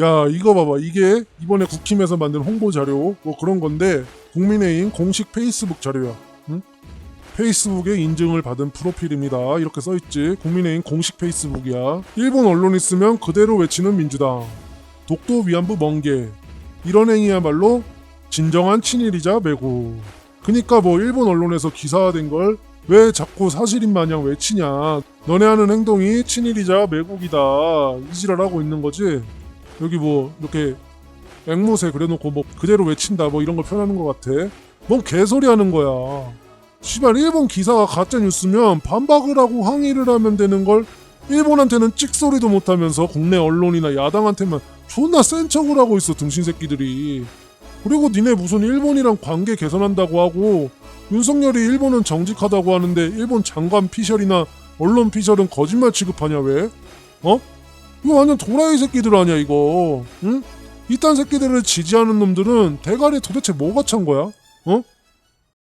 야 이거 봐봐. 이게 이번에 국힘에서 만든 홍보 자료 뭐 그런 건데 국민의힘 공식 페이스북 자료야. 응? 페이스북에 인증을 받은 프로필입니다. 이렇게 써있지. 국민의힘 공식 페이스북이야. 일본 언론이 쓰면 그대로 외치는 민주당. 독도 위안부 멍게. 이런 행위야말로 진정한 친일이자 매국 그니까 뭐 일본 언론에서 기사화된 걸 왜 자꾸 사실인 마냥 외치냐. 너네 하는 행동이 친일이자 매국이다. 이지랄하고 있는 거지 여기 뭐 이렇게 앵무새 그려놓고 뭐 그대로 외친다 뭐 이런 걸 표현하는 것 같아. 뭔 개소리 하는 거야. 씨발 일본 기사가 가짜 뉴스면 반박을 하고 항의를 하면 되는 걸 일본한테는 찍소리도 못하면서 국내 언론이나 야당한테만 존나 센 척을 하고 있어 등신 새끼들이. 그리고 니네 무슨 일본이랑 관계 개선한다고 하고 윤석열이 일본은 정직하다고 하는데 일본 장관 피셜이나 언론 피셜은 거짓말 취급하냐 왜? 어? 이거 완전 도라이 새끼들 아니야 이거 응? 이딴 새끼들을 지지하는 놈들은 대가리 도대체 뭐가 찬 거야? 어?